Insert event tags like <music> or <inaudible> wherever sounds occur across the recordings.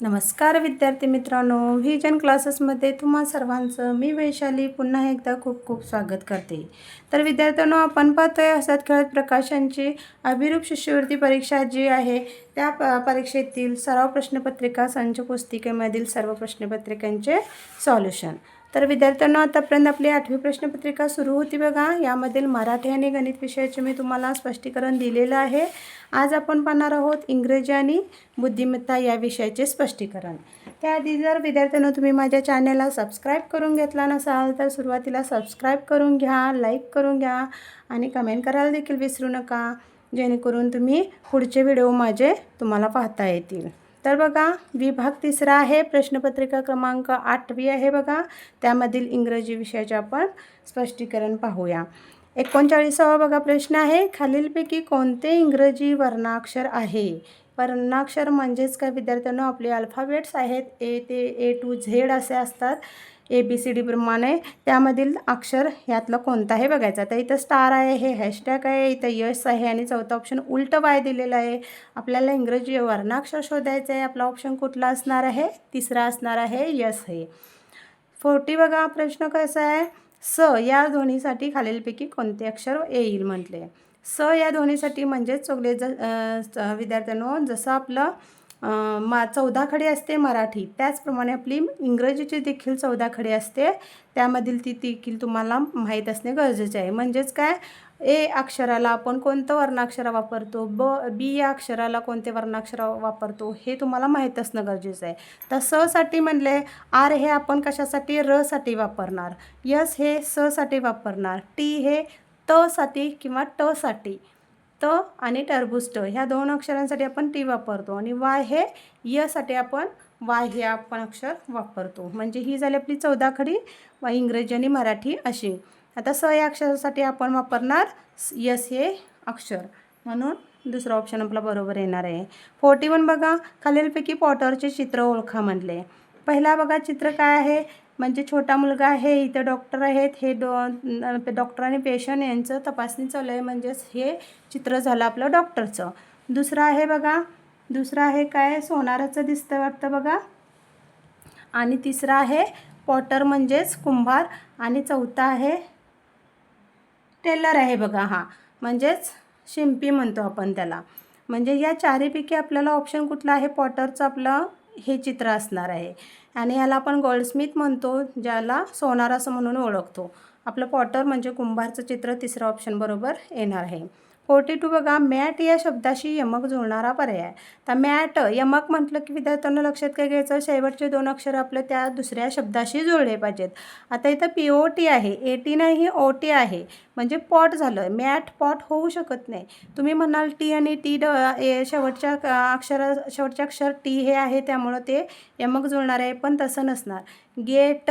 नमस्कार विद्यार्थी मित्रांनो व्हिजन क्लासेसमध्ये तुम्हा सर्वांचं मी वैशाली पुन्हा एकदा खूप खूप स्वागत करते. तर विद्यार्थ्यांनो आपण पाहतोय हसत खेळत प्रकाशांची अभिरूप शिष्यवृत्ती परीक्षा जी आहे त्या प परीक्षेतील सराव प्रश्नपत्रिका संच पुस्तिकेमधील सर्व प्रश्नपत्रिकांचे सॉल्युशन तर विद्यार्थ्यांना आतापर्यंत आपली आठवी प्रश्नपत्रिका सुरू होती बघा. यामधील मराठी आणि गणित विषयाचे मी तुम्हाला स्पष्टीकरण दिलेलं आहे. आज आपण पाहणार आहोत इंग्रजी आणि बुद्धिमत्ता या विषयाचे स्पष्टीकरण. त्याआधी जर विद्यार्थ्यांना तुम्ही माझ्या चॅनलला सबस्क्राईब करून घेतला नसाल तर सुरुवातीला सबस्क्राईब करून घ्या लाईक करून घ्या आणि कमेंट करायला देखील विसरू नका. जेणेकरून तुम्ही पुढचे व्हिडिओ माझे तुम्हाला पाहता येतील. तर बघा विभाग तिसरा आहे प्रश्नपत्रिका क्रमांक आठवी आहे बघा. त्यामधील इंग्रजी विषयाचे आपण स्पष्टीकरण पाहूया. एकोणचाळीसावा बघा प्रश्न आहे खालीलपैकी कोणते इंग्रजी वर्णाक्षर आहे? वर्णाक्षर म्हणजेच काय? विद्यार्थ्यांना आपले अल्फाबेट्स आहेत ए ते ए टू झेड असे असतात. ए बी सी डीप्रमाणे त्यामधील अक्षर यातलं कोणतं आहे बघायचं. तर इथं स्टार आहे हे हॅशटॅग आहे इथं यश आहे आणि चौथा ऑप्शन उलटं वाय दिलेलं आहे. आपल्याला इंग्रजी वर्णाक्षर शोधायचं आहे. आपला ऑप्शन कुठला असणार आहे? तिसरा असणार आहे यस हे फोर्टी बघा प्रश्न कसा आहे? स या ध्वनीसाठी खालीलपैकी कोणते अक्षर येईल म्हटले. स या ध्वनीसाठी म्हणजेच चोगले ज विद्यार्थ्यांनो जसं आपलं मा चौदा खडी असते मराठी. त्याचप्रमाणे आपली इंग्रजीची देखील चौदा खडी असते. त्यामधील ती देखील तुम्हाला माहीत असणे गरजेचे आहे. म्हणजेच काय? ए अक्षराला आपण कोणतं वर्णाक्षर वापरतो? ब बी या अक्षराला कोणते वर्णाक्षर वापरतो? हे तुम्हाला माहीत असणं गरजेचं आहे. तर स साठी म्हणले आर हे आपण कशासाठी? र साठी वापरणार. यस हे स साठी वापरणार. टी हे त साठी किंवा ट साठी. त आणि टरबुस्ट ह्या दोन अक्षरांसाठी आपण टी वापरतो आणि वाय हे यसाठी आपण वाय हे आपण अक्षर वापरतो. म्हणजे ही झाली आपली चौदा खडी व इंग्रजी आणि मराठी अशी. आता स या अक्षरासाठी आपण वापरणार यस हे अक्षर. म्हणून दुसरा ऑप्शन आपला बरोबर येणार आहे. फोर्टी वन बघा खालीलपैकी पॉटरचे चित्र ओळखा म्हणले. पहिला बघा चित्र काय आहे? म्हणजे छोटा मुलगा आहे इथं डॉक्टर आहेत. हे डॉ डॉक्टर आणि पेशंट यांचं तपासणी चालू आहे. म्हणजेच हे चित्र झालं आपलं डॉक्टरचं दुसरं आहे बघा. दुसरं आहे काय? सोनाराचं दिसतं वाटतं बघा. आणि तिसरं आहे पॉटर म्हणजेच कुंभार. आणि चौथा आहे टेलर आहे बघा हा. म्हणजेच शिंपी म्हणतो आपण त्याला. म्हणजे या चारीपैकी आपल्याला ऑप्शन कुठला आहे? पॉटरचं आपलं हे चित्र असणार आहे. आणि याला आपण गोल्डस्मिथ म्हणतो ज्याला सोनार असं म्हणून ओळखतो. आपलं पॉटर म्हणजे कुंभारचं चित्र तिसरं ऑप्शन बरोबर येणार आहे. फोर्टी टू बघा मॅट या शब्दाशी यमक जुळणारा पर्याय. तर मॅट यमक म्हटलं की विद्यार्थ्यांना लक्षात काय घ्यायचं? शेवटचे दोन अक्षर आपलं त्या दुसऱ्या शब्दाशी जुळले पाहिजेत. आता इथं पी ओ टी आहे. ए टी नाही ही ओ टी आहे. म्हणजे पॉट झालं. मॅट पॉट होऊ शकत नाही. तुम्ही म्हणाल टी आणि टी ड ए शेवटच्या अक्षरा शेवटचे अक्षर टी हे आहे त्यामुळं ते यमक जुळणार आहे. पण तसं नसणार. गेट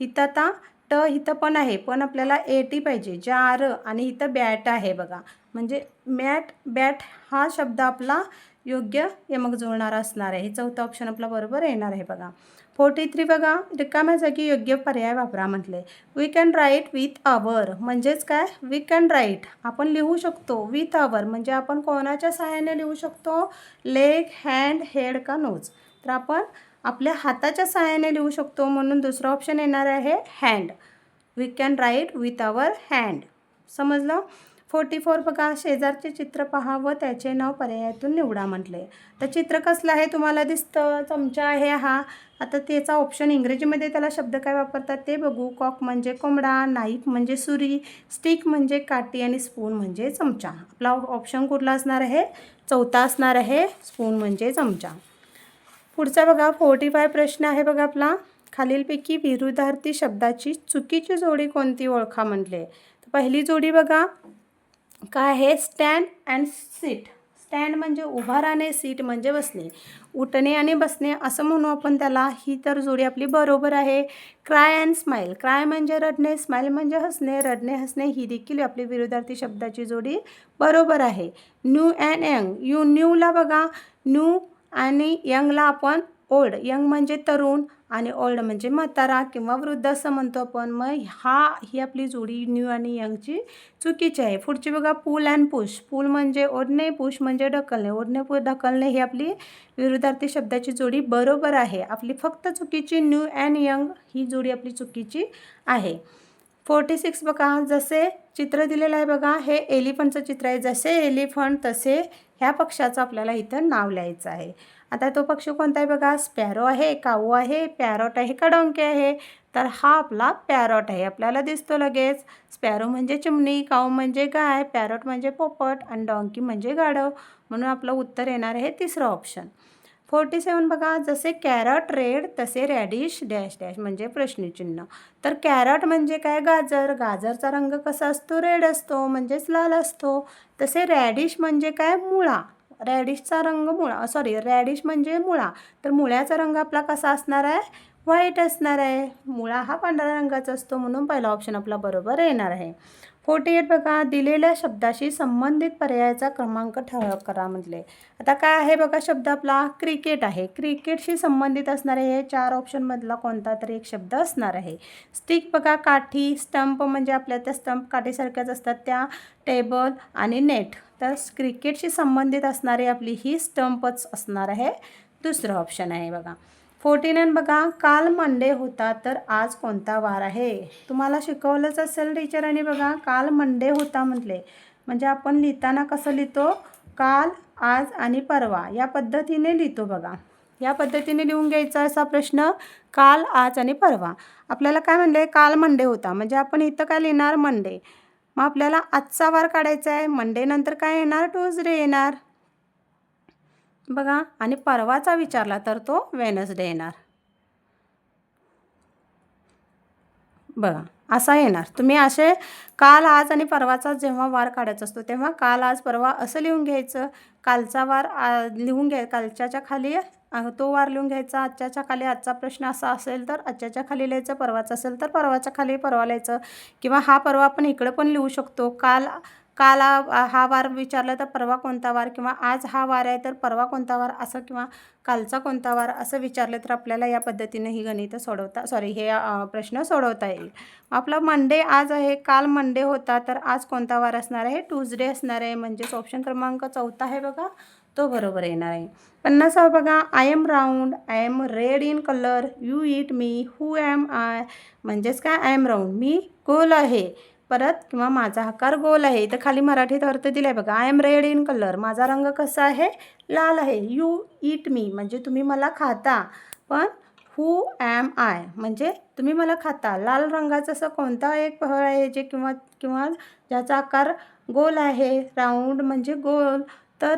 इथं आता ट इथं पण आहे. पण आपल्याला ए टी पाहिजे. जार आणि इथं बॅट आहे बघा. म्हणजे मॅट बॅट हा शब्द आपला योग्य यमक जुळणारा असणार आहे. हे चौथा ऑप्शन आपला बरोबर येणार आहे बघा. फोर्टी थ्री बघा. रिकाम्या जागी योग्य पर्याय वापरा म्हटले. We can write with our म्हणजेच काय? वी कॅन राईट आपण लिहू शकतो. विथ आवर म्हणजे आपण कोणाच्या सहाय्याने लिहू शकतो? लेग हँड हेड का नोज तर आपण आपल्या हाताच्या सहाय्याने लिहू शकतो. म्हणून दुसरं ऑप्शन येणार आहे hand we can write with our hand समजलं? फोर्टी फोर बघा शेजारचे चित्र पहा व त्याचे नाव पर्यायातून निवडा म्हटले. तर चित्र कसलं आहे तुम्हाला दिसतं? चमचा आहे हा. आता त्याचा ऑप्शन इंग्रजीमध्ये त्याला शब्द काय वापरतात ते बघू. कॉक म्हणजे कोंबडा नाईफ म्हणजे सुरी स्टिक म्हणजे काठी आणि स्पून म्हणजे चमचा. आपला ऑप्शन कुठला असणार आहे? चौथा असणार आहे स्पून म्हणजे चमचा. पुढचा बघा फोर्टी फाय प्रश्न आहे बघा आपला. खालीलपैकी विरुद्धार्थी शब्दाची चुकीची जोडी कोणती ओळखा म्हटले. तर पहिली जोडी बघा. काय आहे? स्टँड अँड सीट स्टँड म्हणजे उभा राहणे सीट म्हणजे बसणे. उठणे आणि बसणे असं म्हणू आपण त्याला. ही तर जोडी आपली बरोबर आहे. क्राय अँड स्माईल क्राय म्हणजे रडणे स्माईल म्हणजे हसणे. रडणे हसणे ही देखील आपली विरोधार्थी शब्दाची जोडी बरोबर आहे. न्यू अँड यंग यू न्यूला बघा. न्यू आणि यंगला आपण ओल्ड यंग म्हणजे तरुण आणि ओल्ड म्हणजे म्हातारा किंवा वृद्ध असं म्हणतो आपण. मग हा ही आपली जोडी न्यू आणि यंगची चुकीची आहे. पुढची बघा पूल अँड पुश पूल म्हणजे ओढणे पुश म्हणजे ढकलणे. ओढणे पु ढकलणे ही आपली विरुद्धार्थी शब्दाची जोडी बरोबर आहे. आपली फक्त चुकीची न्यू अँड यंग ही जोडी आपली चुकीची आहे. फोर्टी सिक्स बघा जसे चित्र दिलेलं आहे बघा हे एलिफंटचं चित्र आहे. जसे एलिफंट तसे ह्या पक्षाचं आपल्याला इथं नाव लिहायचं आहे. आता तो पक्षी कोणता आहे बघा? स्पॅरो आहे काऊ आहे पॅरोट आहे कडोंके आहे. तर हा आपला पॅरोट आहे. आपल्याला दिसतो लगेच. स्पॅरो म्हणजे चिमणी काऊ म्हणजे गाय पॅरोट म्हणजे पोपट आणि डॉंकी म्हणजे गाढव. म्हणून आपलं उत्तर येणार आहे तिसरं ऑप्शन फोर्टी सेवन बघा जसे कॅरट रेड तसे रॅडिश डॅश डॅश म्हणजे प्रश्नचिन्ह. तर कॅरट म्हणजे काय? गाजर. गाजरचा रंग कसा असतो? रेड असतो म्हणजेच लाल असतो. तसे रॅडिश म्हणजे काय? मुळा. रॅडिशचा रंग मुळा. सॉरी रॅडिश म्हणजे मुळा. तर मुळ्याचा रंग आपला कसा असणार आहे? व्हाईट असणार आहे. मुळा हा पांढऱ्या रंगाचा असतो म्हणून पहिला ऑप्शन आपला बरोबर येणार आहे. फोर्टी एट बघा दिलेल्या शब्दाशी संबंधित पर्यायाचा क्रमांक ठळक करा म्हटले. आता काय आहे बघा शब्द आपला? क्रिकेट आहे. क्रिकेटशी संबंधित असणारे हे चार ऑप्शनमधला कोणता तरी एक शब्द असणार आहे. स्टिक बघा काठी स्टंप म्हणजे आपल्या त्या स्टंप काठीसारख्याच असतात त्या. टेबल आणि नेट तर क्रिकेटशी संबंधित असणारी आपली ही स्टंपच असणार आहे. दुसरं ऑप्शन आहे बघा. फोर्टी नाईन बघा काल मंडे होता तर आज कोणता वार आहे? तुम्हाला शिकवलंच असेल टीचरांनी बघा काल मंडे होता म्हटले. म्हणजे आपण लिहिताना कसं लिहितो? काल आज आणि परवा. या पद्धतीने लिहितो बघा. या पद्धतीने लिहून घ्यायचा असा प्रश्न काल आज आणि परवा. आपल्याला काय म्हणले काल मंडे होता. म्हणजे आपण इथं काय लिहिणार? मंडे मग आपल्याला आजचा वार काढायचा आहे. मंडे नंतर काय येणार? ट्यूजडे येणार. बघा आणि परवाचा विचारला तर तो वेनसडे येणार. बघा असा येणार. तुम्ही असे काल आज आणि परवाचा जेव्हा वार काढायचा असतो तेव्हा काल आज परवा असं लिहून घ्यायचं. कालचा वार लिहून घ्या कालच्याच्या खाली तो वार लिहून घ्यायचा आजच्याच्या खाली आजचा प्रश्न असा असेल तर आजच्याच्या खाली लिहायचं परवाचा असेल तर परवाच्या खाली परवा लिहायचं. किंवा हा परवा आपण इकडं पण लिहू शकतो. काल काल हा वार विचारला तर परवा कोणता वार किंवा आज हा वार आहे तर परवा कोणता वार असं किंवा कालचा कोणता वार असं विचारलं तर आपल्याला या पद्धतीने ही गणितं सोडवता सॉरी हे प्रश्न सोडवता येईल. आपला मंडे आज आहे काल मंडे होता तर आज कोणता वार असणार आहे? ट्यूजडे असणार आहे. म्हणजेच ऑप्शन क्रमांक चौथा आहे बघा. तो बरोबर येणार आहे. पन्नासावा बघा I am round I am red in colour you it me who am I म्हणजेच काय? आय एम राऊंड मी गोल आहे. परत किंवा माझा आकार गोल आहे. तर खाली मराठीत अर्थ दिला आहे बघा. I am red in colour माझा रंग कसा आहे? लाल आहे. यू इट मी म्हणजे तुम्ही मला खाता. पण हू ॲम आय म्हणजे तुम्ही मला खाता. लाल रंगाचं असं कोणता एक फळ आहे जे किंवा किंवा ज्याचा आकार गोल आहे? राऊंड म्हणजे गोल. तर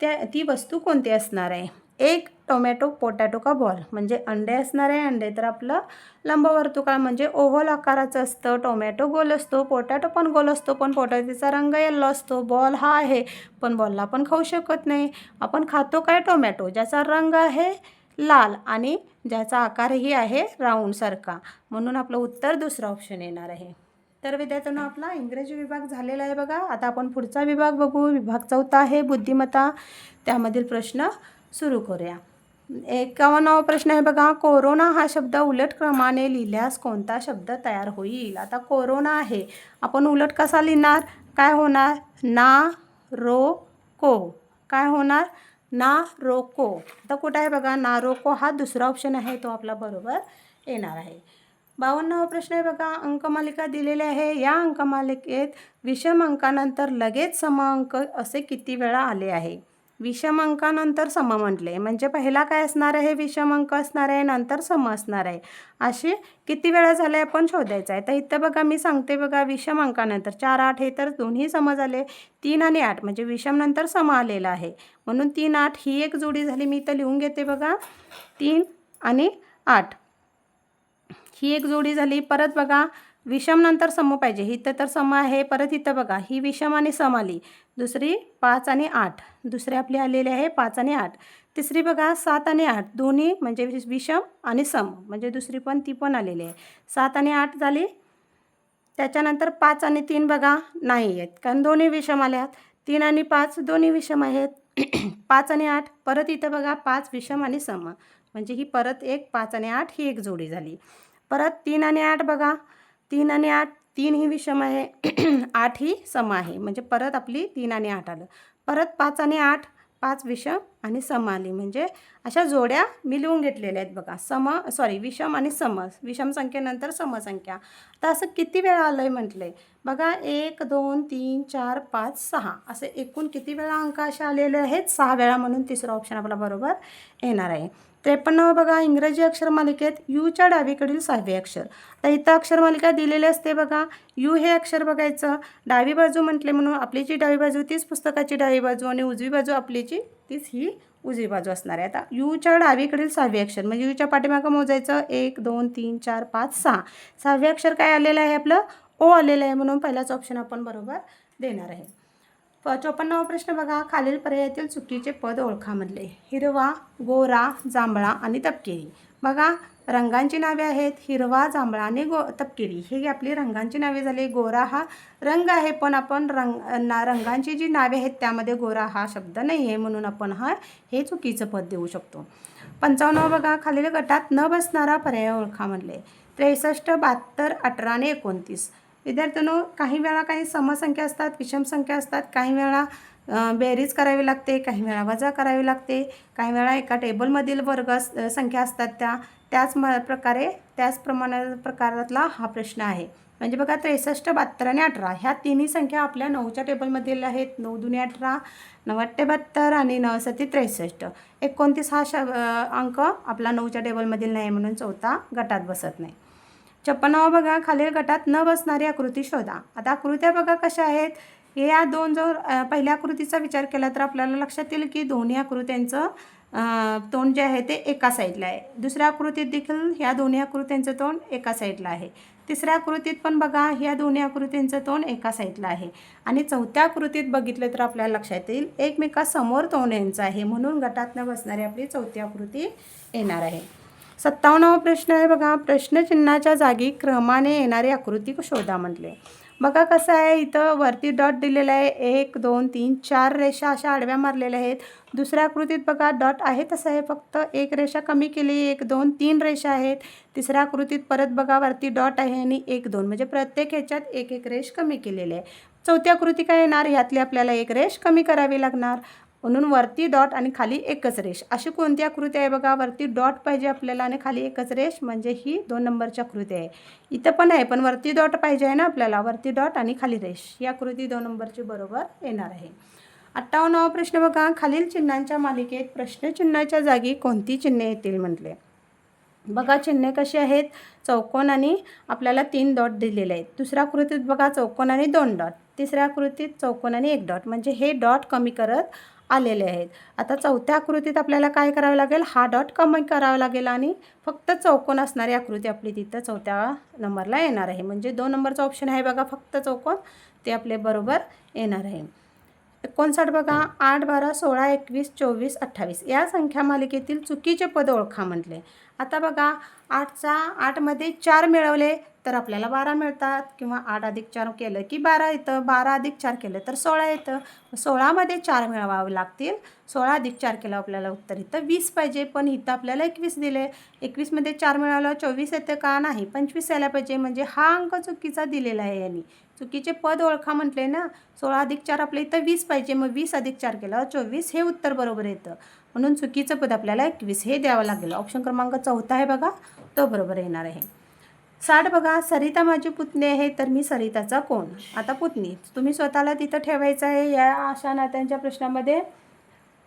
त्या ती वस्तू कोणती असणार आहे? एक टोमॅटो पोटॅटो का बॉल? म्हणजे अंडे असणार आहे अंडे तर आपलं लंबवर्तुकाळ म्हणजे ओव्हल आकाराचं असतं टोमॅटो गोल असतो पोटॅटो पण गोल असतो पण पोटॅटोचा रंग येल्लो असतो बॉल हा आहे पण बॉलला आपण खाऊ शकत नाही. आपण खातो काय टोमॅटो? ज्याचा रंग आहे लाल आणि ज्याचा आकारही आहे राऊंडसारखा म्हणून आपलं उत्तर दुसरं ऑप्शन येणार आहे. तर विद्यार्थ्यांनो आपला इंग्रजी विभाग झालेला आहे बघा. आता आपण पुढचा विभाग बघू. विभाग चौथा आहे बुद्धिमत्ता. त्यामधील प्रश्न सुरू करूया. एकावन्नावा प्रश्न आहे बघा. कोरोना हा शब्द उलट क्रमाने लिहिल्यास कोणता शब्द तयार होईल? आता कोरोना आहे. आपण उलट कसा लिहिणार? काय होणार? ना रो को. काय होणार? ना रोको आता कुठं आहे बघा? ना रोको हा दुसरा ऑप्शन आहे. तो आपला बरोबर येणार आहे. बावन्नावा प्रश्न आहे बघा. अंकमालिका दिलेली आहे. या अंकमालिकेत विषम अंकानंतर लगेच सम अंक असे किती वेळा आले आहे? विषम अंकानंतर सम म्हटले. म्हणजे पहिला काय असणार आहे? विषम अंक असणार आहे. नंतर सम असणार आहे. असे किती वेळा झाले आपण शोधायचं आहे. तर इथं बघा मी सांगते बघा विषम अंकानंतर चार आठ हे तर दोन्ही सम झाले. तीन आणि आठ म्हणजे विषम नंतर सम आलेला आहे. म्हणून तीन आठ ही एक जोडी झाली. मी इथं लिहून घेते बघा. तीन आणि आठ. ही एक जोडी झाली. परत बघा विषम नंतर सम पाहिजे. इथं तर सम आहे परत इथं बघा. ही विषम आणि सम आली. दुसरी पाच आणि आठ. दुसरी आपली आलेली आहे पाच आणि आठ. तिसरी बघा सात आणि आठ. दोन्ही म्हणजे विषम आणि सम. म्हणजे दुसरी पण ती पण आलेली आहे. सात आणि आठ झाली. त्याच्यानंतर पाच आणि तीन बघा नाही आहेत कारण दोन्ही विषम आल्यात. तीन आणि पाच दोन्ही विषम आहेत. <clears throat> पाच आणि आठ. परत इथं बघा पाच विषम आणि सम. म्हणजे ही परत एक पाच आणि आठ ही एक जोडी झाली. परत तीन आणि आठ बघा. तीन आणि आठ तीन ही विषम आहे. <clears throat> आठ ही सम आहे. म्हणजे परत आपली तीन आणि आठ आलं. परत पाच आणि आठ पाच विषम आणि सम आली. म्हणजे अशा जोड्या मी लिहून घेतलेल्या आहेत बघा. सम सॉरी विषम आणि सम. विषम संख्येनंतर समसंख्या तर असं किती वेळा आलं आहे म्हटलं आहे बघा एक दोन तीन चार पाच सहा. असे एकूण किती वेळा अंक असे आलेले आहेत? सहा वेळा म्हणून तिसरा ऑप्शन आपला बरोबर येणार आहे. त्रेपन्नावं बघा इंग्रजी अक्षर मालिकेत यूच्या डावीकडील सहावे अक्षर. तर इथं अक्षर मालिका दिलेली असते बघा. यू हे अक्षर बघायचं. डावी बाजू म्हटले म्हणून आपली जी डावी बाजू तीच पुस्तकाची डावी बाजू आणि उजवी बाजू आपलीची तीच ही उजवी बाजू असणार आहे. आता यूच्या डावीकडील सहावे अक्षर म्हणजे यूच्या पाठीमागं मोजायचं. एक दोन तीन चार पाच सहा. सहावे अक्षर काय आलेलं आहे आपलं? ओ आलेलं आहे म्हणून पहिलाच ऑप्शन आपण बरोबर देणार आहे. चोपन्नावा प्रश्न बघा. खालील पर्यायातील चुकीचे पद ओळखामधले. हिरवा गोरा जांभळा आणि तपकिरी. बघा रंगांची नावे आहेत. हिरवा जांभळा आणि गो तपकिरी. ही आपली रंगांची नावे झाली. गोरा हा रंग आहे पण आपण रंग ना रंगांची जी नावे आहेत त्यामध्ये गोरा हा शब्द नाही आहे म्हणून आपण हा हे चुकीचं पद देऊ शकतो. पंचावन्न बघा. खालील गटात न बसणारा पर्याय ओळखामधले. त्रेसष्ट बहात्तर अठरा आणि एकोणतीस. विद्यार्थ्यांनो काही वेळा काही समसंख्या असतात विषम संख्या असतात काही वेळा बेरीज करावी लागते काही वेळा वजा करावी लागते काही वेळा एका टेबलमधील वर्ग संख्या असतात त्या त्याच म प्रकारे त्याचप्रमाणे प्रकारातला हा प्रश्न आहे. म्हणजे बघा त्रेसष्ट बहात्तर आणि अठरा ह्या तिन्ही संख्या आपल्या नऊच्या टेबलमधील आहेत. नऊ दुने अठरा नव्वद बहात्तर आणि नऊ सती त्रेसष्ट. एकोणतीस हा श अंक आपला नऊच्या टेबलमधील नाही म्हणून चौथा गटात बसत नाही. छप्पनावा बघा खालील गटात न बसणारी आकृती शोधा. आता आकृत्या बघा कशा आहेत. हे या दोन जर पहिल्या आकृतीचा विचार केला तर आपल्याला लक्षात येईल की दोन्ही आकृत्यांचं तोंड जे आहे ते एका साईडला आहे. दुसऱ्या आकृतीत देखील ह्या दोन्ही आकृत्यांचं तोंड एका साईडला आहे. तिसऱ्या आकृतीत पण बघा ह्या दोन्ही आकृतींचं तोंड एका साईडला आहे. आणि चौथ्या आकृतीत बघितलं तर आपल्याला लक्षात येईल एकमेकासमोर तोंड यांचं आहे. म्हणून गटात न बसणारी आपली चौथी आकृती येणार आहे. सत्तावन्नावा प्रश्न आहे बघा. प्रश्नचिन्हाच्या जागी क्रमाने येणारी आकृती शोधा म्हटले. बघा कसं आहे इथं वरती डॉट दिलेला आहे. एक दोन तीन चार रेषा अशा आडव्या मारलेल्या आहेत. दुसऱ्या आकृतीत बघा डॉट आहे तसं आहे. फक्त एक रेषा कमी केली एक दोन तीन रेषा आहेत. तिसऱ्या आकृतीत परत बघा वरती डॉट आहे आणि एक दोन. म्हणजे प्रत्येक ह्याच्यात एक एक रेष कमी केलेली आहे. चौथी आकृती काय येणार? ह्यातली आपल्याला एक रेष कमी करावी लागणार. म्हणून वरती डॉट आणि खाली एकच रेष. अशी कोणती आकृती आहे बघा? वरती डॉट पाहिजे आपल्याला आणि खाली एकच रेष म्हणजे ही दोन नंबरची आकृती आहे. इथं पण आहे पण वरती डॉट पाहिजे आहे ना आपल्याला? वरती डॉट आणि खाली रेष. ही आकृती दोन नंबरची बरोबर येणार आहे. अठ्ठावन्नावा प्रश्न बघा. खालील चिन्हांच्या मालिकेत प्रश्नचिन्हाच्या जागी कोणती चिन्हे येतील म्हटले? बघा चिन्हे कशी आहेत? चौकोन आणि आपल्याला तीन डॉट दिलेले आहेत. दुसऱ्या आकृतीत बघा चौकोन आणि दोन डॉट. तिसऱ्या आकृतीत चौकोन आणि एक डॉट. म्हणजे हे डॉट कमी करत आलेले आहेत. आता चौथ्या आकृतीत आपल्याला काय करावं लागेल? हा डॉट कमी करावा लागेल आणि फक्त चौकोन असणारी आकृती आपली तिथं चौथ्या नंबरला येणार आहे. म्हणजे दोन नंबरचा ऑप्शन आहे बघा फक्त चौकोन. ते आपले बरोबर येणार आहे. एकोणसाठ बघा आठ बारा सोळा एकवीस चोवीस अठ्ठावीस. या संख्या मालिकेतील चुकीचे पद ओळखा म्हटले. आता बघा आठचा आठमध्ये चार मिळवले तर आपल्याला बारा मिळतात. किंवा आठ अधिक चार केलं की बारा येतं. बारा अधिक चार केलं तर सोळा येतं. सोळामध्ये चार मिळवावे लागतील. सोळा अधिक चार केलं आपल्याला उत्तर इथं वीस पाहिजे. पण इथं आपल्याला एकवीस दिले. एकवीसमध्ये चार मिळालं चोवीस येतं का? नाही. पंचवीस यायला पाहिजे. म्हणजे हा अंक चुकीचा दिलेला आहे यांनी. चुकीचे पद ओळखा म्हटले ना. सोळा अधिक चार आपल्या इथं वीस पाहिजे मग वीस अधिक चार केलं. चोवीस हे उत्तर बरोबर येतं. म्हणून चुकीचं पद आपल्याला एकवीस हे द्यावं लागेल. ऑप्शन क्रमांक चौथा आहे बघा. तो बरोबर येणार आहे. साठ बघा सरिता माझी पुतणी आहे तर मी सरिताचा कोण? आता पुतणी. तुम्ही स्वतःला तिथं ठेवायचं आहे या अशा नात्यांच्या प्रश्नामध्ये.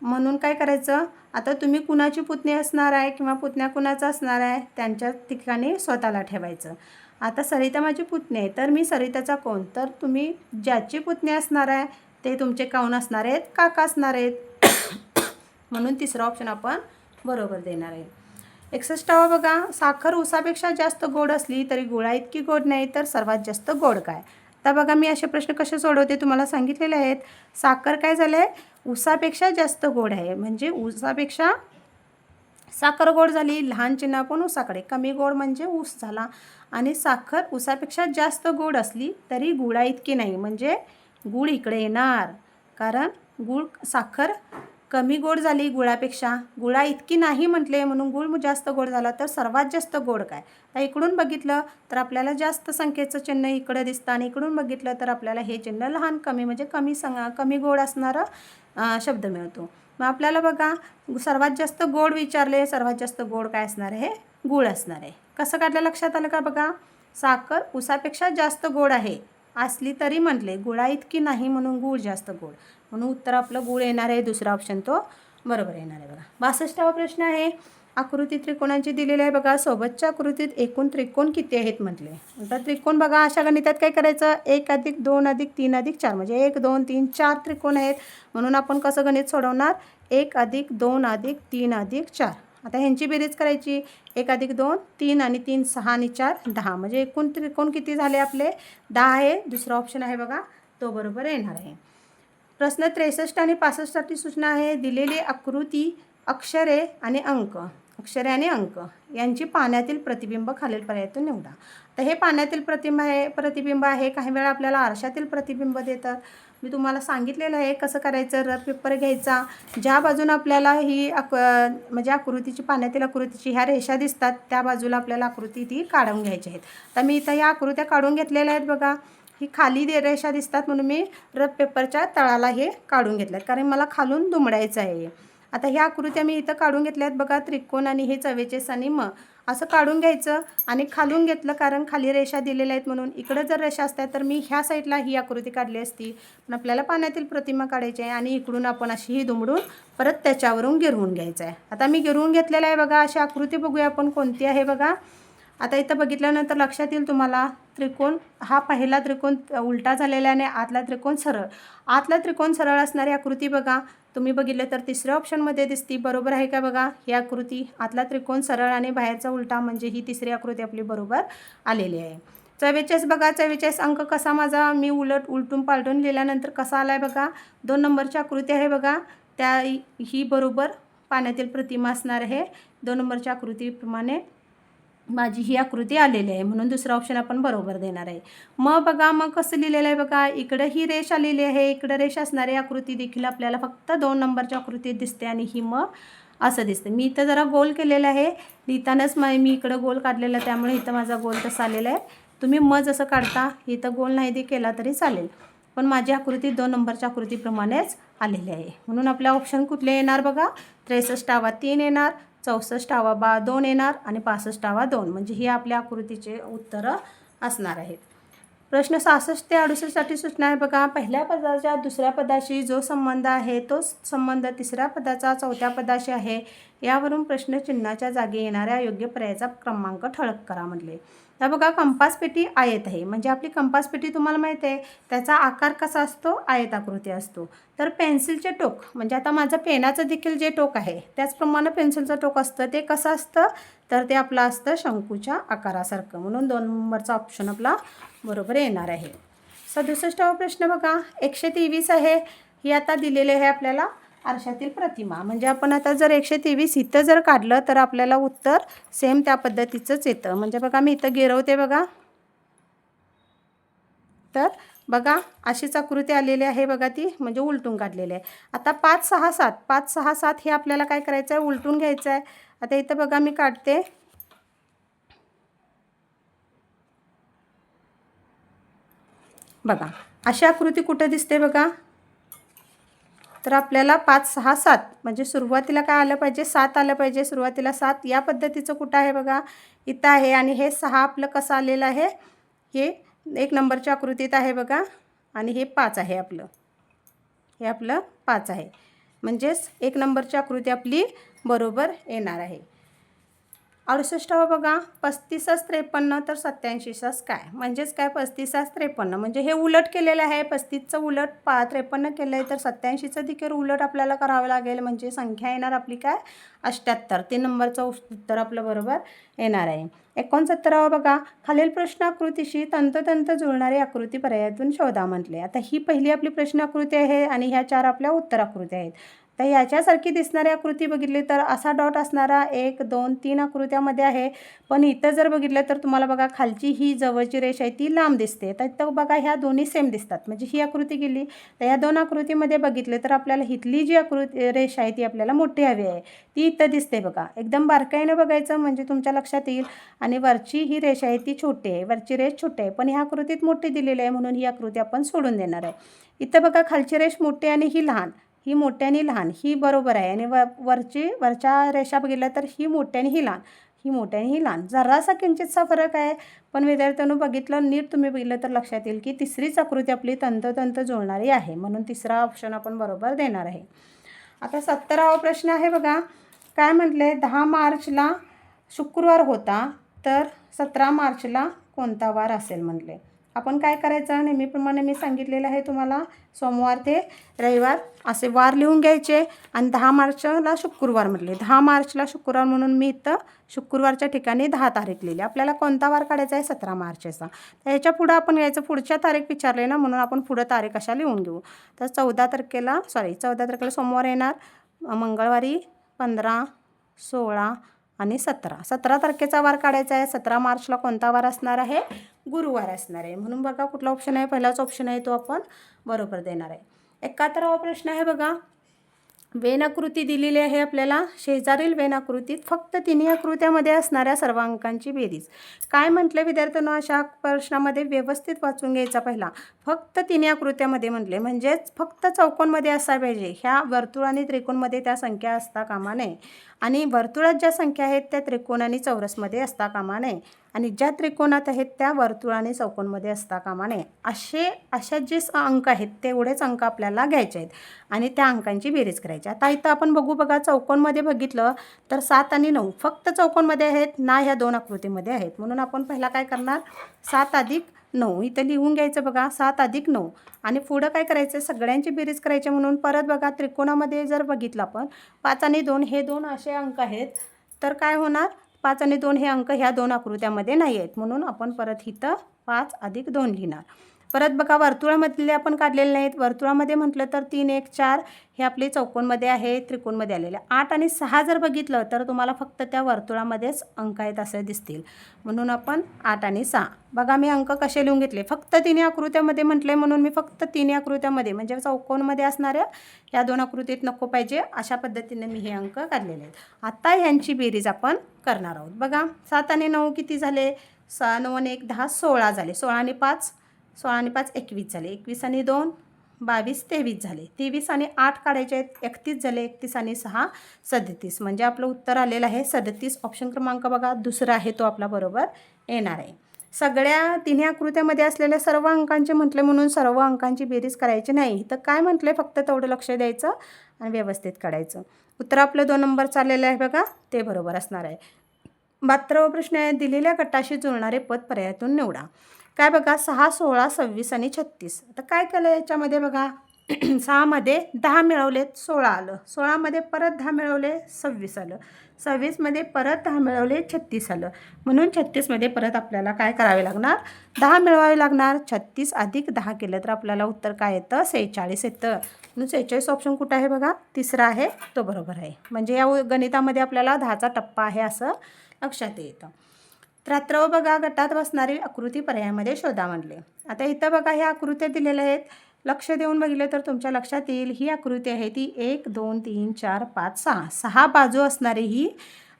म्हणून काय करायचं? आता तुम्ही कुणाची पुतणी असणार आहे किंवा पुतण्या कुणाचा असणार आहे त्यांच्या ठिकाणी स्वतःला ठेवायचं. आता सरिता माझी पुतणी आहे. तर मी सरिताचा कोण? तर तुम्ही ज्याची पुतणी असणार आहे ते तुमचे काऊन असणार आहेत? काका असणार आहेत. <coughs> म्हणून तिसरा ऑप्शन आपण बरोबर देणार आहे. एकसष्टावा बघा साखर उसापेक्षा जास्त गोड असली तरी गुळा इतकी गोड नाही तर सर्वात जास्त गोड काय? आता बघा मी असे प्रश्न कसे सोडवते तुम्हाला सांगितलेले आहेत. साखर काय झालं आहे उसापेक्षा जास्त गोड आहे. म्हणजे उसापेक्षा साखर गोड झाली लहान चिन्ह पण ऊसाकडे कमी गोड म्हणजे ऊस झाला. आणि साखर ऊसापेक्षा जास्त गोड असली तरी गुळा इतकी नाही. म्हणजे गुळ इकडे येणार. कारण गुळ साखर कमी गोड झाली गुळापेक्षा. गुळा इतकी नाही म्हटले म्हणून गुळ जास्त गोड झाला तर सर्वात जास्त गोड काय? तर इकडून बघितलं तर आपल्याला जास्त संख्येचं चिन्ह इकडं दिसतं आणि इकडून बघितलं तर आपल्याला हे चिन्ह लहान कमी म्हणजे कमी संग कमी गोड असणारा शब्द मिळतो. मग आपल्याला बघा सर्वात जास्त गोड विचारले सर्वात जास्त गोड काय असणार आहे? गुळ असणार आहे. कसं काढलं लक्षात आलं का बघा? साखर उसापेक्षा जास्त गोड आहे. असली तरी म्हटले गुळा इतकी नाही म्हणून गुळ जास्त गोड. म्हणून उत्तर आपलं गुळ येणार आहे दुसरा ऑप्शन तो बरोबर येणार आहे बघा. बासष्टावा प्रश्न आहे आकृती त्रिकोणांची दिलेली आहे बघा. सोबतच्या आकृतीत एकूण त्रिकोण किती आहेत म्हटले. आता त्रिकोण बघा अशा गणितात काय करायचं? एक अधिक दोन अधिक तीन अधिक चार. म्हणजे एक दोन तीन चार त्रिकोण आहेत. म्हणून आपण कसं गणित सोडवणार? एक अधिक दोन अधिक तीन अधिक चार. आता ह्यांची बेरीज करायची. एक अधिक दोन तीन आणि तीन सहा आणि चार दहा. म्हणजे एकूण त्रिकोण किती झाले आपले? दहा आहे. दुसरा ऑप्शन आहे बघा. तो बरोबर येणार आहे. प्रश्न त्रेसष्ट आणि पासष्टसाठी सूचना आहे. दिलेली आकृती अक्षरे आणि अंक. अक्षरे आणि अंक यांची पाण्यातील प्रतिबिंब खालील पर्यायातून निवडा. तर हे पाण्यातील प्रतिबिंब आहे प्रतिबिंब आहे. काही वेळा आपल्याला आरशातील प्रतिबिंब देतात. मी तुम्हाला सांगितलेलं आहे कसं करायचं रफ पेपर घ्यायचा. ज्या बाजूने आपल्याला ही आक म्हणजे आकृतीची पाण्यातील आकृतीची ह्या रेषा दिसतात त्या बाजूला आपल्याला आकृती ती काढून घ्यायची आहेत. तर मी इथं ह्या आकृत्या काढून घेतलेल्या आहेत बघा. ही खाली दे रेषा दिसतात म्हणून मी रफ पेपरच्या तळाला हे काढून घेतल्यात. कारण मला खालून दुमडायचं आहे. आता ह्या आकृत्या मी इथं काढून घेतल्यात बघा त्रिकोण आणि हे चवेचेस आणि म असं काढून घ्यायचं आणि खालून घेतलं कारण खाली रेषा दिलेल्या आहेत म्हणून. इकडं जर रेषा असत्या तर मी ह्या साईडला ही आकृती काढली असती. पण आपल्याला पाण्यातील प्रतिमा काढायची आहे आणि इकडून आपण अशी ही दुमडून परत त्याच्यावरून गिरवून घ्यायचं आहे. आता मी गिरवून घेतलेलं आहे बघा अशी आकृती बघूया आपण कोणती आहे बघा. आता इथं बघितल्यानंतर लक्षात येईल तुम्हाला त्रिकोण हा पहिला त्रिकोण उलटा झालेला आहे आणि आतला त्रिकोण सरळ. आतला त्रिकोण सरळ असणारी आकृती बघा. तुम्ही बघितलं तर तिसऱ्या ऑप्शनमध्ये दिसती बरोबर आहे का बघा? ही आकृती आतला त्रिकोण सरळ आणि बाहेरचा उलटा म्हणजे ही तिसरी आकृती आपली बरोबर आलेली आहे. चव्वेचाळीस बघा चव्वेचाळीस अंक कसा माझा? मी उलट उलटून पालटून लिहिल्यानंतर कसा आला आहे बघा? दोन नंबरची आकृती आहे बघा. त्या ही बरोबर पाण्यातील प्रतिमा असणार आहे. दोन नंबरच्या आकृतीप्रमाणे माझी ही आकृती आलेली आहे म्हणून दुसरा ऑप्शन आपण बरोबर देणार आहे. मग बघा मग कसं लिहिलेलं आहे बघा इकडं ही रेष आलेली आहे इकडं रेष असणारी आकृती देखील आपल्याला फक्त दोन नंबरच्या आकृतीत दिसते आणि ही मग असं दिसतं. मी इथं जरा गोल केलेलं आहे लिहितानाच मग मी इकडं गोल काढलेला आहे त्यामुळे इथं माझा गोल तसा आलेला आहे. तुम्ही म जसं काढता इथं गोल नाही दे केला तरी चालेल. पण माझी आकृती दोन नंबरच्या आकृतीप्रमाणेच आलेली आहे. म्हणून आपला ऑप्शन कुठले येणार बघा? त्रेसष्टावा तीन येणार चौसष्टावा बा दोन येणार आणि पासष्टावा दोन. म्हणजे ही आपल्या आकृतीचे उत्तरं असणार आहेत. प्रश्न सहासष्ट ते अडुसष्टसाठी सूचना आहे. बघा पहिल्या पदाच्या दुसऱ्या पदाशी जो संबंध आहे तो संबंध तिसऱ्या पदाचा चौथ्या पदाशी आहे. यावरून प्रश्नचिन्हाच्या जागी येणाऱ्या योग्य पर्यायाचा क्रमांक ठळक करा म्हटले. तर बघा कंपास पेटी आयत आहे. म्हणजे आपली कंपास पेटी तुम्हाला माहीत आहे त्याचा आकार कसा असतो? आयताकृती असतो. तर पेन्सिलचे टोक म्हणजे आता माझं पेनाचं देखील जे टोक आहे त्याचप्रमाणे पेन्सिलचं टोक असतं ते कसं असतं? तर ते आपलं असतं शंकूच्या आकारासारखं. म्हणून दोन नंबरचा ऑप्शन आपला बरोबर येणार आहे. सदुसष्टावा प्रश्न बघा एकशे तेवीस आहे. ही आता दिलेली आहे आपल्याला. आरशातील प्रतिमा. म्हणजे आपण आता जर एकशे तेवीस इथं जर काढलं तर आपल्याला उत्तर सेम त्या पद्धतीचंच येतं. म्हणजे बघा मी इथं गिरवते बघा. तर बघा अशीच आकृती आलेली आहे बघा ती म्हणजे उलटून काढलेली आहे. आता पाच सहा सात. पाच सहा सात हे आपल्याला काय करायचं आहे? उलटून घ्यायचं आहे. आता इथं बघा मी काढते. बघा अशी आकृती कुठं दिसते बघा? तर आपल्याला पाच सहा सात म्हणजे सुरुवातीला काय आलं पाहिजे? सात आलं पाहिजे. सुरुवातीला सात या पद्धतीचं कुठं आहे बघा? इथं आहे आणि हे सहा आपलं कसं आलेलं आहे? हे एक नंबरच्या आकृतीत आहे बघा. आणि हे पाच आहे आपलं. हे आपलं पाच आहे. म्हणजेच एक नंबरची आकृती आपली बरोबर येणार आहे. अडुसष्टावा बघा. पस्तीसच त्रेपन्न तर सत्याऐंशीचाच काय? म्हणजेच काय पस्तीसास त्रेपन्न? म्हणजे हे उलट केलेलं आहे. पस्तीसचं उलट पा त्रेपन्न केलं आहे तर सत्याऐंशीचं देखील उलट आपल्याला करावं लागेल. म्हणजे संख्या येणार आपली काय? अष्ट्याहत्तर तीन नंबरचं उत्तर आपलं बरोबर येणार आहे. एकोणसत्तरावा बघा. खालील प्रश्न आकृतीशी तंतोतंत जुळणारी आकृती पर्यायातून शोधा म्हटले. आता ही पहिली आपली प्रश्न आकृती आहे आणि ह्या चार आपल्या उत्तर आकृती आहेत. तर ह्याच्यासारखी दिसणारी आकृती बघितली तर असा डॉट असणारा एक दोन तीन आकृत्यामध्ये आहे. पण इथं जर बघितलं तर तुम्हाला बघा खालची ही जवळची रेष आहे ती लांब दिसते. तर इथं बघा ह्या दोन्ही सेम दिसतात. म्हणजे ही आकृती गेली. तर ह्या दोन आकृतीमध्ये बघितले तर आपल्याला इथली जी आकृती रेष आहे ती आपल्याला मोठी हवी आहे. ती इथं दिसते बघा. एकदम बारकाईनं बघायचं म्हणजे तुमच्या लक्षात येईल. आणि वरची ही रेष आहे ती छोटी आहे. वरची रेष छोटी आहे. पण ह्या आकृतीत मोठी दिलेली आहे म्हणून ही आकृती आपण सोडून देणार आहे. इथं बघा खालची रेष मोठी आणि ही लहान. ही मोठी आणि लहान ही बरोबर आहे. आणि व वरची वरच्या रेषा बघितल्या तर ही मोठी आणि ही लहान ही मोठी आणि ही लहान. जरासा किंचितचा फरक आहे पण विद्यार्थ्यांनो बघितलं नीट तुम्ही बघितलं तर लक्षात येईल की तिसरीच आकृती आपली तंतोतंत जुळणारी आहे. म्हणून तिसरा ऑप्शन आपण बरोबर देणार आहे. आता सत्तरावा प्रश्न आहे बघा. काय म्हटले दहा मार्चला शुक्रवार होता तर सतरा मार्चला कोणता वार असेल म्हटले आपण काय करायचं? नेहमीप्रमाणे मी सांगितलेलं आहे तुम्हाला सोमवार ते रविवार असे वार लिहून घ्यायचे आणि दहा मार्चला शुक्रवार म्हटले. दहा मार्चला शुक्रवार म्हणून मी इथं शुक्रवारच्या ठिकाणी दहा तारीख लिहिली. आपल्याला कोणता वार काढायचा आहे? सतरा मार्चचा. तर ह्याच्या पुढं आपण यायचं पुढच्या तारीख विचारले ना म्हणून आपण पुढं तारीख अशा लिहून घेऊ. तर चौदा तारखेला सॉरी चौदा तारखेला सोमवार येणार. मंगळवारी पंधरा सोळा आणि सतरा. सतरा तारखेचा वार काढायचा आहे. सतरा मार्चला कोणता वार असणार आहे? गुरुवार असणार आहे. म्हणून बघा कुठला ऑप्शन आहे? पहिलाच ऑप्शन आहे तो आपण बरोबर देणार आहे. एकाहत्तरावा प्रश्न आहे बघा. वेनाकृती दिलेली आहे आपल्याला. शेजारील वेनाकृतीत फक्त तिन्ही आकृत्यामध्ये असणाऱ्या सर्व अंकांची बेरीज. काय म्हटले विद्यार्थ्यांना? अशा प्रश्नामध्ये व्यवस्थित वाचून घ्यायचा पहिला. फक्त तिन्ही आकृत्यामध्ये म्हटले. म्हणजेच फक्त चौकोनमध्ये असायला पाहिजे. ह्या वर्तुळ आणि त्रिकोणमध्ये त्या संख्या असता कामा नये. आणि वर्तुळात ज्या संख्या आहेत त्या त्रिकोण आणि चौरसमध्ये असता कामा नये आणि ज्या त्रिकोणात आहेत त्या वर्तुळ आणि चौकोनमध्ये असता कामा नये असे अशा जे अंक आहेत तेवढेच अंक आपल्याला घ्यायचे आहेत. आणि त्या अंकांची बेरीज करायची आता इथं आपण बघू बघा चौकोनमध्ये बघितलं तर सात आणि नऊ फक्त चौकोनमध्ये आहेत ना ह्या दोन आकृतीमध्ये आहेत. म्हणून आपण पहिला काय करणार? सात अधिक नऊ. इथं लिहून घ्यायचं बघा. सात अधिक नऊ. आणि पुढं काय करायचं सगळ्यांची बेरीज करायची म्हणून परत बघा त्रिकोणामध्ये जर बघितलं आपण पाच आणि दोन हे दोन असे अंक आहेत. तर काय होणार? पाच आणि दोन हे अंक ह्या दोन आकृत्यामध्ये नाही आहेत म्हणून आपण परत इथं पाच अधिक दोन लिहिणार. परत बघा वर्तुळामधले आपण काढलेले नाहीत. वर्तुळामध्ये म्हटलं तर तीन एक चार हे आपले चौकोनमध्ये आहे त्रिकोणमध्ये आलेले. आठ आणि सहा जर बघितलं तर तुम्हाला फक्त त्या वर्तुळामध्येच अंक आहेत असे दिसतील. म्हणून आपण आठ आणि सहा. बघा मी अंक कसे लिहून घेतले? फक्त तिन्ही आकृत्यामध्ये म्हटले म्हणून मी फक्त तिन्ही आकृत्यामध्ये म्हणजे चौकोनमध्ये असणाऱ्या या दोन आकृतीत नको पाहिजे. अशा पद्धतीने मी हे अंक काढलेले आहेत. आत्ता ह्यांची बेरीज आपण करणार आहोत. बघा सात आणि नऊ किती झाले? सहा नऊ आणि एक दहा सोळा झाले. सोळा आणि पाच सोळा आणि पाच एकवीस झाले. एकवीस आणि दोन बावीस तेवीस झाले. तेवीस आणि आठ काढायचे आहेत एकतीस झाले एकतीस आणि सहा सदतीस. म्हणजे आपलं उत्तर आलेलं आहे सदतीस ऑप्शन क्रमांक बघा दुसरा आहे तो आपला बरोबर येणार आहे. सगळ्या तिन्ही आकृत्यामध्ये असलेल्या सर्व अंकांचे म्हटले म्हणून सर्व अंकांची बेरीज करायची नाही. तर काय म्हटले? फक्त तेवढं लक्ष द्यायचं आणि व्यवस्थित काढायचं. उत्तर आपलं दोन नंबर चाललेलं आहे बघा ते बरोबर असणार आहे. बहात्तरावा प्रश्न आहे दिलेल्या गटाशी जुळणारे पद पर्यायातून निवडा. काय बघा सहा सोळा सव्वीस आणि छत्तीस. आता काय केलं याच्यामध्ये बघा? <clears throat> सहामध्ये दहा मिळवलेत सोळा आलं. सोळामध्ये परत दहा मिळवले सव्वीस आलं. सव्वीसमध्ये परत दहा मिळवले छत्तीस आलं. म्हणून छत्तीसमध्ये परत आपल्याला काय करावे लागणार? दहा मिळवावे लागणार. छत्तीस अधिक दहा केलं तर आपल्याला उत्तर काय येतं? सेहेचाळीस येतं. म्हणून सेहेचाळीस ऑप्शन कुठं आहे बघा? तिसरा आहे तो बरोबर आहे. म्हणजे या गणितामध्ये आपल्याला दहाचा टप्पा आहे असं लक्षात येतं. रात्रव बघा गटात बसणारी आकृती पर्यायामध्ये शोधा म्हणले आता इथं बघा ह्या आकृत्या दिलेल्या आहेत. लक्ष देऊन बघितलं तर तुमच्या लक्षात येईल ही आकृती आहे ती एक दोन तीन चार पाच सहा. सहा बाजू असणारी ही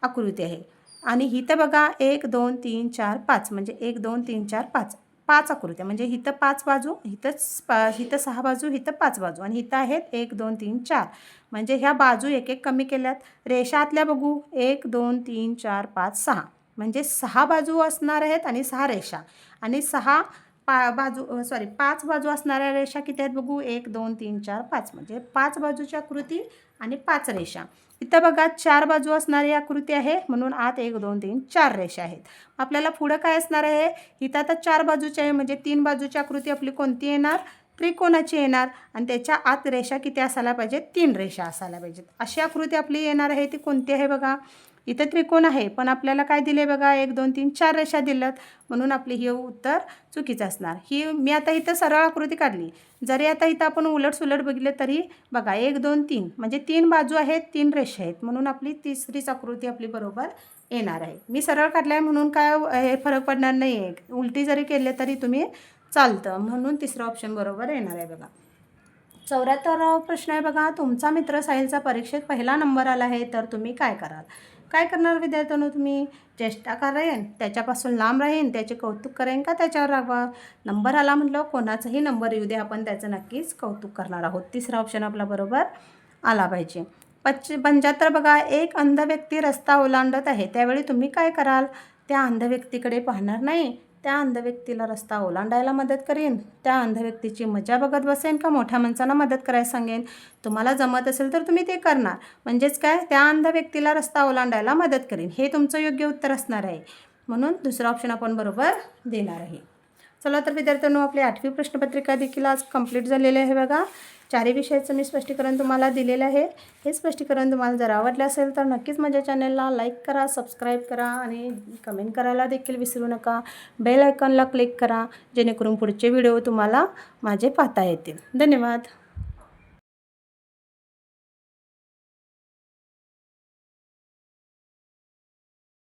आकृती आहे. आणि इथं बघा एक दोन तीन चार पाच. म्हणजे एक दोन तीन चार पाच. पाच आकृत्या. म्हणजे इथं पाच बाजू इथंच पा इथं सहा बाजू इथं पाच बाजू. आणि इथं आहेत एक दोन तीन चार. म्हणजे ह्या बाजू एक एक कमी केल्यात. रेषातल्या बघू. एक दोन तीन चार पाच सहा. म्हणजे सहा बाजू असणार आहेत आणि सहा रेषा. आणि सहा पा बाजू सॉरी पाच बाजू असणाऱ्या रेषा किती आहेत बघू? एक दोन तीन चार पाच. म्हणजे पाच बाजूच्या कृती आणि पाच रेषा. इथं बघा चार बाजू असणारी आकृती आहे म्हणून आत एक दोन तीन चार रेषा आहेत. आपल्याला पुढं काय असणार आहे? इथं आता चार बाजूची आहे म्हणजे तीन बाजूची आकृती आपली कोणती येणार? त्रिकोणाची येणार. आणि त्याच्या आत रेषा किती असायला पाहिजेत? तीन रेषा असायला पाहिजेत. अशी आकृती आपली येणार आहे ती कोणती आहे बघा? इथं त्रिकोण आहे. पण आपल्याला काय दिले बघा? एक दोन तीन चार रेषा दिल्यात. म्हणून आपली हे उत्तर चुकीचं असणार. ही मी आता इथं सरळ आकृती काढली. जरी आता इथं आपण उलट सुलट बघितलं तरी बघा एक दोन तीन. म्हणजे तीन बाजू आहेत तीन रेषा आहेत. म्हणून आपली तिसरीच आकृती आपली बरोबर येणार आहे. मी सरळ काढलं आहे म्हणून काय हे फरक पडणार नाही आहे उलटी जरी केले तरी तुम्ही चालतं. म्हणून तिसरं ऑप्शन बरोबर येणार आहे बघा. चौऱ्याहत्तरावा प्रश्न आहे बघा. तुमचा मित्र साहिलचा परीक्षेत पहिला नंबर आला आहे. तर तुम्ही काय कराल? काय करणार विद्यार्थ्यांनो तुम्ही? चेष्टा करेन त्याच्यापासून लांब राहीन त्याचे कौतुक करेन का त्याच्यावर राहावा नंबर आला म्हटलं कोणाचाही नंबर येऊ दे आपण त्याचं नक्कीच कौतुक करणार आहोत. तिसरा ऑप्शन आपला बरोबर आला पाहिजे. पच्च पंच्याहत्तर बघा एक अंध व्यक्ती रस्ता ओलांडत आहे. त्यावेळी तुम्ही काय कराल? त्या अंध व्यक्तीकडे पाहणार नाही. त्या अंध व्यक्तीला रस्ता ओलांडायला मदत करेन. त्या अंध व्यक्तीची मजा बघत बसेन का? मोठ्या माणसांना मदत करायला सांगेन? तुम्हाला जमत असेल तर तुम्ही ते करणार. म्हणजेच काय? त्या अंध व्यक्तीला रस्ता ओलांडायला मदत करेन. हे तुमचं योग्य उत्तर असणार आहे. म्हणून दुसरा ऑप्शन आपण बरोबर देणार आहे. चला तर विद्यार्थ्यांनो आपली आठवी प्रश्नपत्रिका देखील आज कंप्लीट झालेली आहे बघा. चारही विषयाचं मी स्पष्टीकरण तुम्हाला दिलेलं आहे. हे स्पष्टीकरण तुम्हाला जर आवडलं असेल तर नक्कीच माझ्या चॅनलला लाईक करा सबस्क्राईब करा आणि कमेंट करायला देखील विसरू नका. बेल आयकॉनला क्लिक करा जेणेकरून पुढचे व्हिडिओ तुम्हाला माझे पाहता येतील. धन्यवाद.